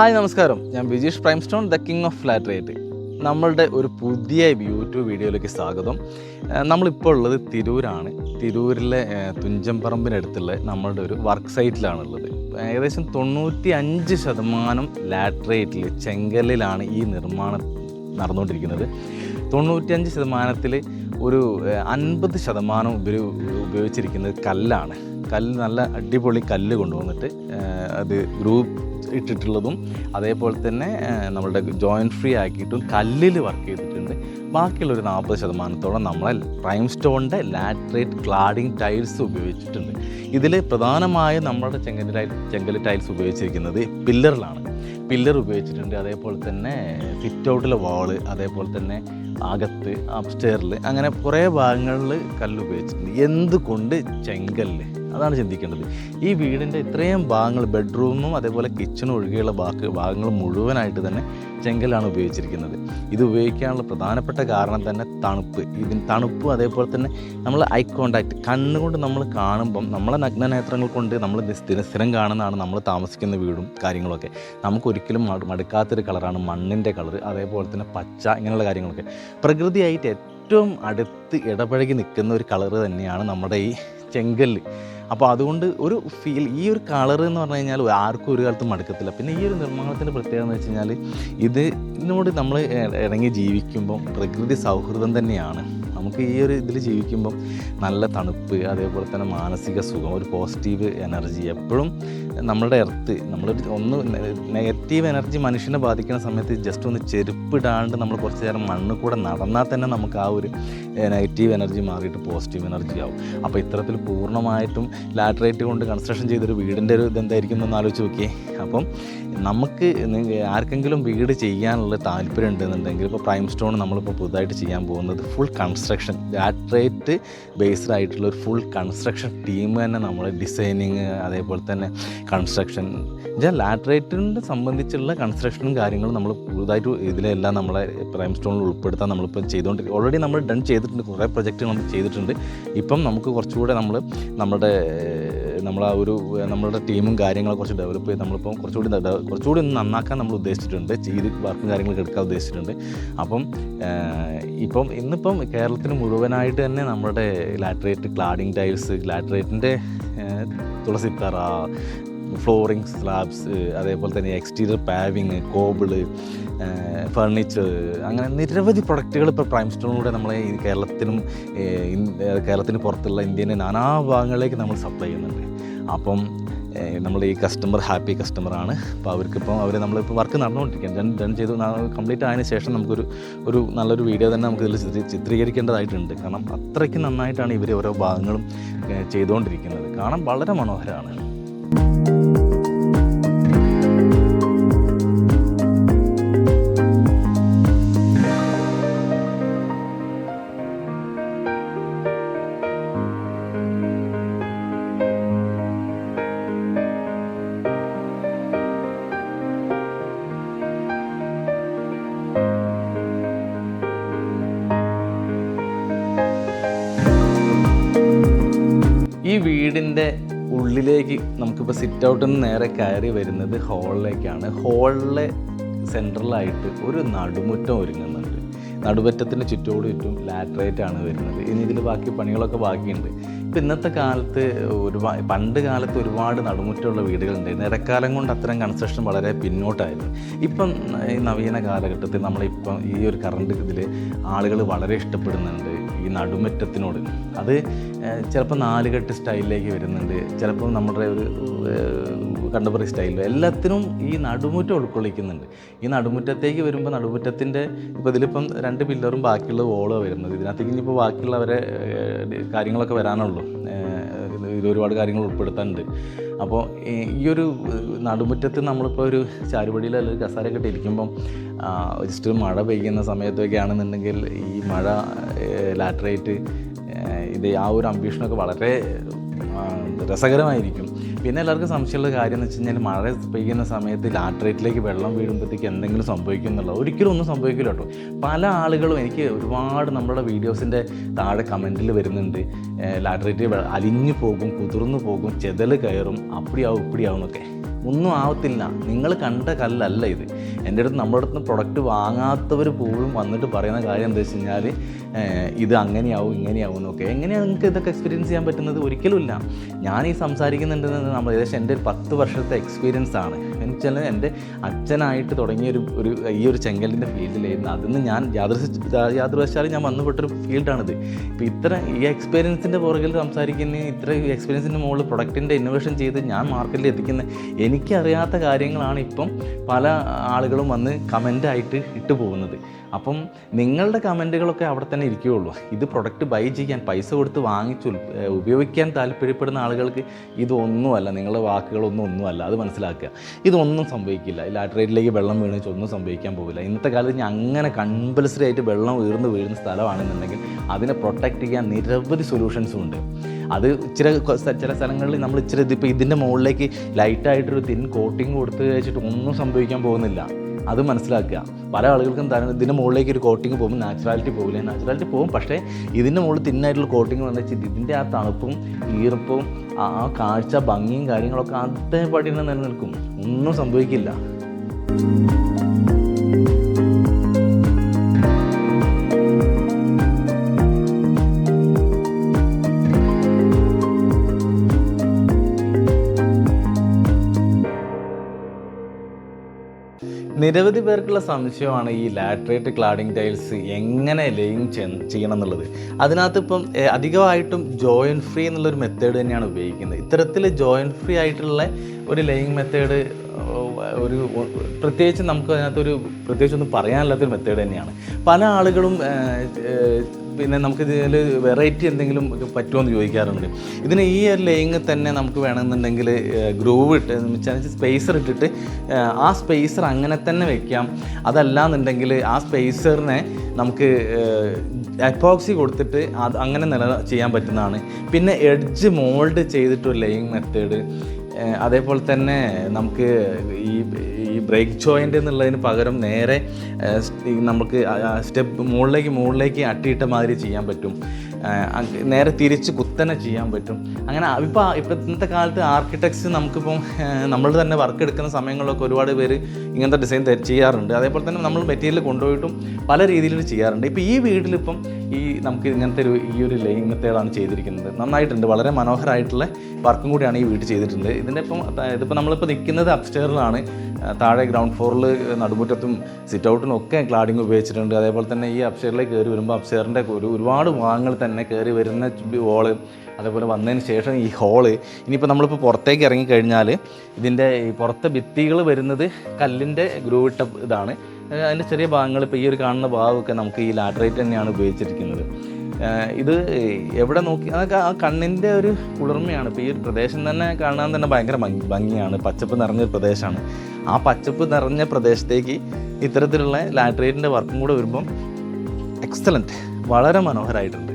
Hi നമസ്കാരം. ഞാൻ Bijeesh prime stone the king of flat rate നമ്മളുടെ ഒരു പുതിയ യൂട്യൂബ് വീഡിയോയിലേക്ക് സ്വാഗതം. നമ്മളിപ്പോൾ ഉള്ളത് തിരൂരാണ്. തിരൂരിലെ തുഞ്ചംപറമ്പിനടുത്തുള്ള നമ്മളുടെ ഒരു വർക്ക് സൈറ്റിലാണ് ഉള്ളത് ഏകദേശം തൊണ്ണൂറ്റി അഞ്ച് ശതമാനം ലാറ്ററേറ്റിൽ ചെങ്കല്ലിലാണ് ഈ നിർമ്മാണം നടന്നുകൊണ്ടിരിക്കുന്നത്. തൊണ്ണൂറ്റിയഞ്ച് ശതമാനത്തിൽ ഒരു അൻപത് ശതമാനം ഇവർ ഉപയോഗിച്ചിരിക്കുന്നത് കല്ലാണ്. കല്ല് നല്ല അടിപൊളി കല്ല് കൊണ്ടുവന്നിട്ട് അത് ഗ്രൂപ്പ് ഇട്ടിട്ടുള്ളതും അതേപോലെ തന്നെ നമ്മളുടെ ജോയിന്റ് ഫ്രീ ആക്കിയിട്ടും കല്ലിൽ വർക്ക് ചെയ്തിട്ടുണ്ട്. ബാക്കിയുള്ള ഒരു നാൽപ്പത് ശതമാനത്തോളം നമ്മളെ പ്രൈം സ്റ്റോണിന്റെ ലാറ്ററേറ്റ് ക്ലാഡിംഗ് ടൈൽസ് ഉപയോഗിച്ചിട്ടുണ്ട്. ഇതിൽ പ്രധാനമായും നമ്മുടെ ചെങ്കൽ ടൈൽ ചെങ്കൽ ടൈൽസ് ഉപയോഗിച്ചിരിക്കുന്നത് പില്ലറിലാണ്. പില്ലർ ഉപയോഗിച്ചിട്ടുണ്ട് അതേപോലെ തന്നെ സിറ്റ് ഔട്ടിലെ വാൾ അതേപോലെ തന്നെ അകത്ത് അപ്സ്റ്റെയറിൽ അങ്ങനെ കുറേ ഭാഗങ്ങളിൽ കല്ല് ഉപയോഗിച്ചിട്ടുണ്ട്. എന്തുകൊണ്ട് ചെങ്കല്ല്? അതാണ് ചിന്തിക്കേണ്ടത്. ഈ വീടിന്റെ ഇത്രയും ഭാഗങ്ങൾ ബെഡ്റൂമും അതേപോലെ കിച്ചണും ഒഴികെയുള്ള ബാക്കി ഭാഗങ്ങൾ മുഴുവനായിട്ട് തന്നെ ചെങ്കലാണ് ഉപയോഗിച്ചിരിക്കുന്നത്. ഇത് ഉപയോഗിക്കാനുള്ള പ്രധാനപ്പെട്ട കാരണം തന്നെ തണുപ്പ്. ഇതിന് തണുപ്പും അതേപോലെ തന്നെ നമ്മൾ ഐ കോണ്ടാക്ട് കണ്ണുകൊണ്ട് നമ്മൾ കാണുമ്പം നമ്മളെ നഗ്നനേത്രങ്ങൾ കൊണ്ട് നമ്മൾ സ്ഥിരം സ്ഥിരം കാണുന്നതാണ് നമ്മൾ താമസിക്കുന്ന വീടും കാര്യങ്ങളൊക്കെ. നമുക്കൊരിക്കലും മടു- മടുക്കാത്തൊരു കളറാണ് മണ്ണിന്റെ കളർ അതേപോലെ തന്നെ പച്ച ഇങ്ങനെയുള്ള കാര്യങ്ങളൊക്കെ. പ്രകൃതിയായിട്ട് ഏറ്റവും അടുത്ത് ഇടപഴകി നിൽക്കുന്ന ഒരു കളറ് തന്നെയാണ് നമ്മുടെ ഈ ചെങ്കല്ല്. അപ്പോൾ അതുകൊണ്ട് ഒരു ഫീൽ ഈ ഒരു കളർ എന്ന് പറഞ്ഞു കഴിഞ്ഞാൽ ആർക്കും ഒരു കാലത്തും മടുക്കത്തില്ല. പിന്നെ ഈ ഒരു നിർമ്മാണത്തിന്റെ പ്രത്യേകത എന്ന് വെച്ച് കഴിഞ്ഞാൽ ഇത് ഇതിനോട് നമ്മൾ ഇറങ്ങി ജീവിക്കുമ്പം പ്രകൃതി സൗഹൃദം തന്നെയാണ്. നമുക്ക് ഈ ഒരു ഇതിൽ ജീവിക്കുമ്പം നല്ല തണുപ്പ് അതേപോലെ തന്നെ മാനസിക സുഖം ഒരു പോസിറ്റീവ് എനർജി എപ്പോഴും നമ്മളുടെ എർത്ത് നമ്മളൊരു ഒന്ന് നെഗറ്റീവ് എനർജി മനുഷ്യനെ ബാധിക്കുന്ന സമയത്ത് ജസ്റ്റ് ഒന്ന് ചെരുപ്പിടാണ്ട് നമ്മൾ കുറച്ച് നേരം മണ്ണ് കൂടെ നടന്നാൽ തന്നെ നമുക്ക് ആ ഒരു നെഗറ്റീവ് എനർജി മാറിയിട്ട് പോസിറ്റീവ് എനർജി ആവും. അപ്പോൾ ഇത്തരത്തിൽ പൂർണമായിട്ടും ലാറ്ററേറ്റ് കൊണ്ട് കൺസ്ട്രക്ഷൻ ചെയ്തൊരു വീടിന്റെ ഒരു ഇതെന്തായിരിക്കും എന്നൊന്ന് ആലോചിച്ച് നോക്കിയേ. അപ്പം നമുക്ക് ആർക്കെങ്കിലും വീട് ചെയ്യാനുള്ള താല്പര്യം ഉണ്ടെന്നുണ്ടെങ്കിൽ ഇപ്പോൾ പ്രൈം സ്റ്റോൺ നമ്മളിപ്പോൾ പുതുതായിട്ട് ചെയ്യാൻ പോകുന്നത് ഫുൾ കൺസ്ട്രക്ഷൻ ലാറ്ററേറ്റ് ബേസ്ഡ് ആയിട്ടുള്ള ഒരു ഫുൾ കൺസ്ട്രക്ഷൻ ടീം തന്നെ നമ്മൾ ഡിസൈനിങ് അതേപോലെ തന്നെ കൺസ്ട്രക്ഷൻ എന്നുവെച്ചാൽ ലാറ്ററേറ്റിനെ സംബന്ധിച്ചുള്ള കൺസ്ട്രക്ഷനും കാര്യങ്ങളും നമ്മൾ പുതുതായിട്ട് ഇതിലെല്ലാം നമ്മളെ പ്രൈം സ്റ്റോണിൽ ഉൾപ്പെടുത്താൻ നമ്മളിപ്പോൾ ചെയ്തുകൊണ്ടിരിക്കും ഓൾറെഡി നമ്മൾ ഡൺ ചെയ്തിട്ടുണ്ട്. കുറേ പ്രൊജക്റ്റ് നമ്മൾ ചെയ്തിട്ടുണ്ട്. ഇപ്പം നമുക്ക് കുറച്ചുകൂടെ നമ്മൾ നമ്മുടെ നമ്മൾ ആ ഒരു നമ്മളുടെ ടീമും കാര്യങ്ങളെ കുറച്ച് ഡെവലപ്പ് ചെയ്ത് നമ്മളിപ്പോൾ കുറച്ചുകൂടി കുറച്ചുകൂടി ഒന്ന് നന്നാക്കാൻ നമ്മൾ ഉദ്ദേശിച്ചിട്ടുണ്ട്. ചെയ്ത് വർക്കും കാര്യങ്ങളൊക്കെ എടുക്കാൻ ഉദ്ദേശിച്ചിട്ടുണ്ട്. അപ്പം ഇപ്പം ഇന്നിപ്പം കേരളത്തിന് മുഴുവനായിട്ട് തന്നെ നമ്മുടെ ലാറ്ററേറ്റ് ക്ലാഡിംഗ് ടൈൽസ് ലാറ്ററേറ്റിന്റെ തുളസിത്തറ ഫ്ലോറിങ് സ്ലാബ്സ് അതേപോലെ തന്നെ എക്സ്റ്റീരിയർ പാവിങ് കോബിൾ ഫർണിച്ചർ അങ്ങനെ നിരവധി പ്രൊഡക്റ്റുകൾ ഇപ്പോൾ പ്രൈം സ്റ്റോണിലൂടെ നമ്മളെ കേരളത്തിനും കേരളത്തിന് പുറത്തുള്ള ഇന്ത്യന്റെ നാനാ ഭാഗങ്ങളിലേക്ക് നമ്മൾ സപ്ലൈ ചെയ്യുന്നുണ്ട്. അപ്പം നമ്മൾ ഈ കസ്റ്റമർ ഹാപ്പി കസ്റ്റമറാണ് അപ്പോൾ അവർക്കിപ്പോൾ അവർ നമ്മളിപ്പോൾ വർക്ക് നടന്നുകൊണ്ടിരിക്കുകയാണ് ഡൺ ഡൺ ചെയ്ത് കംപ്ലീറ്റ് ആയതിനു ശേഷം നമുക്കൊരു ഒരു നല്ലൊരു വീഡിയോ തന്നെ നമുക്ക് ഇതിൽ ചിത്രീ ചിത്രീകരിക്കേണ്ടതായിട്ടുണ്ട്. കാരണം അത്രയ്ക്ക് നന്നായിട്ടാണ് ഇവർ ഓരോ ഭാഗങ്ങളും ചെയ്തുകൊണ്ടിരിക്കുന്നത് കാണാൻ വളരെ മനോഹരമാണ്. ഈ വീടിന്റെ ഉള്ളിലേക്ക് നമുക്കിപ്പോൾ സിറ്റ് ഔട്ടിൽ നിന്ന് നേരെ കയറി വരുന്നത് ഹോളിലേക്കാണ്. ഹോളിലെ സെൻട്രലായിട്ട് ഒരു നടുമുറ്റം ഒരുങ്ങുന്നുണ്ട്. നടുപറ്റത്തിന്റെ ചുറ്റോട് ചുറ്റും ലാറ്ററേറ്റ് ആണ് വരുന്നത്. ഇനി ഇതിൽ ബാക്കി പണികളൊക്കെ ബാക്കിയുണ്ട്. ഇപ്പം ഇന്നത്തെ കാലത്ത് ഒരുപാട് പണ്ട് കാലത്ത് ഒരുപാട് നടുമുറ്റമുള്ള വീടുകളുണ്ട് ഇടക്കാലം കൊണ്ട് അത്തരം കൺസ്ട്രക്ഷൻ വളരെ പിന്നോട്ടായിരുന്നു. ഇപ്പം ഈ നവീന കാലഘട്ടത്തിൽ നമ്മളിപ്പം ഈ ഒരു കറണ്ട് ഇതിൽ ആളുകൾ വളരെ ഇഷ്ടപ്പെടുന്നുണ്ട്. ഈ നടുമുറ്റത്തിനോട്. അത് ചിലപ്പോൾ നാലുകെട്ട് സ്റ്റൈലിലേക്ക് വരുന്നുണ്ട്. ചിലപ്പോൾ നമ്മുടെ ഒരു കണ്ടംപററി സ്റ്റൈലിലും. എല്ലാത്തിനും ഈ നടുമുറ്റം ഉൾക്കൊള്ളിക്കുന്നുണ്ട്. ഈ നടുമുറ്റത്തേക്ക് വരുമ്പോൾ നടുമുറ്റത്തിന്റെ ഇപ്പോൾ ഇതിലിപ്പം രണ്ട് പില്ലറും ബാക്കിയുള്ള വോളോ വരുന്നത്. ഇതിനകത്തേക്ക് ഇനിയിപ്പോൾ ബാക്കിയുള്ളവരെ കാര്യങ്ങളൊക്കെ വരാനുള്ളൂ. ഇത് ഒരുപാട് കാര്യങ്ങൾ ഉൾപ്പെടുത്താനുണ്ട്. അപ്പോൾ ഈ ഒരു നടുമുറ്റത്ത് നമ്മളിപ്പോൾ ഒരു ചാരുപടിയിൽ അല്ലെങ്കിൽ കസാരയൊക്കെ ഇട്ടിരിക്കുമ്പം ജസ്റ്റ് മഴ പെയ്യുന്ന സമയത്തൊക്കെ ആണെന്നുണ്ടെങ്കിൽ ഈ മഴ ലാറ്ററേറ്റ് ഇത് ആ ഒരു അംബീഷനൊക്കെ വളരെ രസകരമായിരിക്കും. പിന്നെ എല്ലാവർക്കും സംശയമുള്ള കാര്യം എന്ന് വെച്ച് കഴിഞ്ഞാൽ മഴ പെയ്യുന്ന സമയത്ത് ലാറ്ററേറ്റിലേക്ക് വെള്ളം വീഴുമ്പോഴത്തേക്ക് എന്തെങ്കിലും സംഭവിക്കും എന്നുള്ളത് ഒരിക്കലും ഒന്നും സംഭവിക്കില്ല കേട്ടോ. പല ആളുകളും എനിക്ക് ഒരുപാട് നമ്മുടെ വീഡിയോസിന്റെ താഴെ കമന്റിൽ വരുന്നുണ്ട്. ലാറ്ററേറ്റ് അലിഞ്ഞു പോകും കുതിർന്നു പോകും ചെതൽ കയറും അപ്പടിയാവും ഇപ്പടിയാവും എന്നൊക്കെ. ഒന്നും ആവത്തില്ല. നിങ്ങൾ കണ്ട കല്ലല്ല ഇത്. എന്റെ അടുത്ത് നമ്മുടെ അടുത്ത് പ്രൊഡക്റ്റ് വാങ്ങാത്തവർ പോലും വന്നിട്ട് പറയുന്ന കാര്യം എന്താ വെച്ച് കഴിഞ്ഞാൽ ഇത് അങ്ങനെയാവും ഇങ്ങനെയാവും എന്നൊക്കെ. എങ്ങനെയാണ് നിങ്ങൾക്ക് ഇതൊക്കെ എക്സ്പീരിയൻസ് ചെയ്യാൻ പറ്റുന്നത്? ഒരിക്കലുമില്ല ഞാൻ ഈ സംസാരിക്കുന്നുണ്ടെന്ന് നമ്മൾ ഏകദേശം എന്റെ ഒരു പത്ത് വർഷത്തെ എക്സ്പീരിയൻസ് ആണ്. എന്ന് എന്റെ അച്ഛനായിട്ട് തുടങ്ങിയ ഒരു ഒരു ഈ ഒരു ചെങ്കലിന്റെ ഫീൽഡിലായിരുന്നു. അതിന്ന് ഞാൻ യാദൃശ് യാതൊരുവശാലും ഞാൻ വന്നുപെട്ടൊരു ഫീൽഡാണിത്. ഇപ്പോൾ ഇത്ര ഈ എക്സ്പീരിയൻസിന്റെ പുറകിൽ സംസാരിക്കുന്ന ഇത്ര എക്സ്പീരിയൻസിന്റെ മുകളിൽ പ്രൊഡക്റ്റിന്റെ ഇന്നോവേഷൻ ചെയ്ത് ഞാൻ മാർക്കറ്റിൽ എത്തിക്കുന്ന എനിക്കറിയാത്ത കാര്യങ്ങളാണ് ഇപ്പം പല ആളുകളും വന്ന് കമന്റായിട്ട് ഇട്ട് പോകുന്നത്. അപ്പം നിങ്ങളുടെ കമന്റുകളൊക്കെ അവിടെ തന്നെ ഇരിക്കുകയുള്ളൂ. ഇത് പ്രൊഡക്റ്റ് ബൈ ചെയ്യാൻ പൈസ കൊടുത്ത് വാങ്ങിച്ചു ഉപയോഗിക്കാൻ താല്പര്യപ്പെടുന്ന ആളുകൾക്ക് ഇതൊന്നുമല്ല. നിങ്ങളുടെ വാക്കുകളൊന്നും ഒന്നുമല്ല. അത് മനസ്സിലാക്കുക. ഇതൊന്നും സംഭവിക്കില്ല. ലാറ്ററേറ്റിലേക്ക് വെള്ളം വീണ് വെച്ചാൽ ഒന്നും സംഭവിക്കാൻ പോകില്ല ഇന്നത്തെ കാലത്ത് ഞാൻ അങ്ങനെ കമ്പൽസറി ആയിട്ട് വെള്ളം ഉയർന്ന് വീഴുന്ന സ്ഥലമാണെന്നുണ്ടെങ്കിൽ അതിനെ പ്രൊട്ടക്റ്റ് ചെയ്യാൻ നിരവധി സൊല്യൂഷൻസും ഉണ്ട്. അത് ഇച്ചിരി ചില സ്ഥലങ്ങളിൽ നമ്മൾ ഇച്ചിരി ഇതിപ്പോൾ ഇതിന്റെ മുകളിലേക്ക് ലൈറ്റായിട്ടൊരു തിൻ കോട്ടിങ് കൊടുത്ത് വെച്ചിട്ട് ഒന്നും സംഭവിക്കാൻ പോകുന്നില്ല. അത് മനസ്സിലാക്കുക. പല ആളുകൾക്കും തരണം ഇതിന്റെ മുകളിലേക്ക് ഒരു കോട്ടിങ് പോകും നാച്ചുറാലിറ്റി പോകില്ല. നാച്ചുറാലിറ്റി പോകും പക്ഷേ ഇതിന്റെ മുകളിൽ തിന്നായിട്ടുള്ള കോട്ടിങ് വന്നു വെച്ചാൽ ഇതിന്റെ ആ തണുപ്പും ഈർപ്പവും ആ കാഴ്ച ഭംഗിയും കാര്യങ്ങളൊക്കെ അതേപടി തന്നെ നിലനിൽക്കും. ഒന്നും സംഭവിക്കില്ല. നിരവധി പേർക്കുള്ള സംശയമാണ് ഈ ലാട്രേറ്റ് ക്ലാഡിംഗ് ടൈൽസ് എങ്ങനെ ലെയിങ് ചെയ്യണം എന്നുള്ളത് അതിനകത്ത് ഇപ്പം അധികമായിട്ടും ജോയിൻ ഫ്രീ എന്നുള്ളൊരു മെത്തേഡ് തന്നെയാണ് ഉപയോഗിക്കുന്നത്. ഇത്തരത്തിൽ ജോയിൻ ഫ്രീ ആയിട്ടുള്ള ഒരു ലെയിങ് മെത്തേഡ് ഒരു പ്രത്യേകിച്ച് നമുക്ക് അതിനകത്തൊരു പ്രത്യേകിച്ച് ഒന്നും പറയാനില്ലാത്തൊരു മെത്തേഡ് തന്നെയാണ്. പല ആളുകളും പിന്നെ നമുക്ക് ഇതിൽ വെറൈറ്റി എന്തെങ്കിലും പറ്റുമോ എന്ന് ചോദിക്കാറുണ്ട്. ഇതിന് ഈ ഒരു ലെയിങ് തന്നെ നമുക്ക് വേണമെന്നുണ്ടെങ്കിൽ ഗ്രൂവ് ഇട്ട് സ്പേസർ ഇട്ടിട്ട് ആ സ്പേസർ അങ്ങനെ തന്നെ വെക്കാം. അതല്ലാന്നുണ്ടെങ്കിൽ ആ സ്പേസറിനെ നമുക്ക് എപ്പോക്സി കൊടുത്തിട്ട് അത് അങ്ങനെ നില ചെയ്യാൻ പറ്റുന്നതാണ്. പിന്നെ എഡ്ജ് മോൾഡ് ചെയ്തിട്ടൊരു ലെയിങ് മെത്തേഡ് അതേപോലെ തന്നെ നമുക്ക് ഈ ഈ ബ്രേക്ക് ജോയിന്റ് എന്നുള്ളതിന് പകരം നേരെ നമുക്ക് സ്റ്റെപ്പ് മുകളിലേക്ക് മുകളിലേക്ക് അട്ടിയിട്ട മാതിരി ചെയ്യാൻ പറ്റും. നേരെ തിരിച്ച് കുത്തനെ ചെയ്യാൻ പറ്റും. അങ്ങനെ ഇപ്പോൾ ഇപ്പോൾ ഇന്നത്തെ കാലത്ത് ആർക്കിടെക്ട്സ് നമുക്കിപ്പം നമ്മൾ തന്നെ വർക്ക് എടുക്കുന്ന സമയങ്ങളിലൊക്കെ ഒരുപാട് പേര് ഇങ്ങനത്തെ ഡിസൈൻ ചെയ്യാറുണ്ട്. അതേപോലെ തന്നെ നമ്മൾ മെറ്റീരിയൽ കൊണ്ടുപോയിട്ടും പല രീതിയിൽ ചെയ്യാറുണ്ട്. ഇപ്പോൾ ഈ വീട്ടിലിപ്പം ഈ നമുക്ക് ഇങ്ങനത്തെ ഒരു ഈ ഒരു ലൈൻ മെത്തേഡാണ് ചെയ്തിരിക്കുന്നത്. നന്നായിട്ടുണ്ട്. വളരെ മനോഹരമായിട്ടുള്ള വർക്കും കൂടിയാണ് ഈ വീട്ടിൽ ചെയ്തിട്ടുണ്ട്. ഇതിന്റെ ഇപ്പം ഇതിപ്പോൾ നമ്മളിപ്പോൾ നിൽക്കുന്നത് അപ്സ്റ്റേറിലാണ് താഴെ ഗ്രൗണ്ട് ഫ്ലോറിൽ നടുമുറ്റത്തും സിറ്റ് ഔട്ടിനും ഒക്കെ ക്ലാഡിങ് ഉപയോഗിച്ചിട്ടുണ്ട്. അതേപോലെ തന്നെ ഈ അപ്സ്റ്റേറിലേക്ക് കയറി വരുമ്പോൾ അപ്സ്റ്റേറിന്റെ ഒരു ഒരുപാട് ഭാഗങ്ങൾ തന്നെ കയറി വരുന്ന വോൾ അതേപോലെ വന്നതിന് ശേഷം ഈ ഹോൾ ഇനിയിപ്പോൾ നമ്മളിപ്പോൾ പുറത്തേക്ക് ഇറങ്ങിക്കഴിഞ്ഞാൽ ഇതിന്റെ പുറത്തെ ഭിത്തികൾ വരുന്നത് കല്ലിന്റെ ഗ്രൂവിട്ട ഇതാണ്. അതിന്റെ ചെറിയ ഭാഗങ്ങൾ ഇപ്പോൾ ഈ ഒരു കാണുന്ന ഭാഗമൊക്കെ നമുക്ക് ഈ ലാറ്ററേറ്റ് തന്നെയാണ് ഉപയോഗിച്ചിരിക്കുന്നത്. ഇത് എവിടെ നോക്കി അതൊക്കെ ആ കണ്ണിന്റെ ഒരു കുളിർമയാണ്. ഇപ്പോൾ ഈ ഒരു പ്രദേശം തന്നെ കാണാൻ തന്നെ ഭയങ്കര ഭംഗി ഭംഗിയാണ്. പച്ചപ്പ് നിറഞ്ഞൊരു പ്രദേശമാണ്. ആ പച്ചപ്പ് നിറഞ്ഞ പ്രദേശത്തേക്ക് ഇത്തരത്തിലുള്ള ലാറ്ററേറ്റിന്റെ വർക്കും കൂടെ വരുമ്പം എക്സലന്റ് വളരെ മനോഹരമായിട്ടുണ്ട്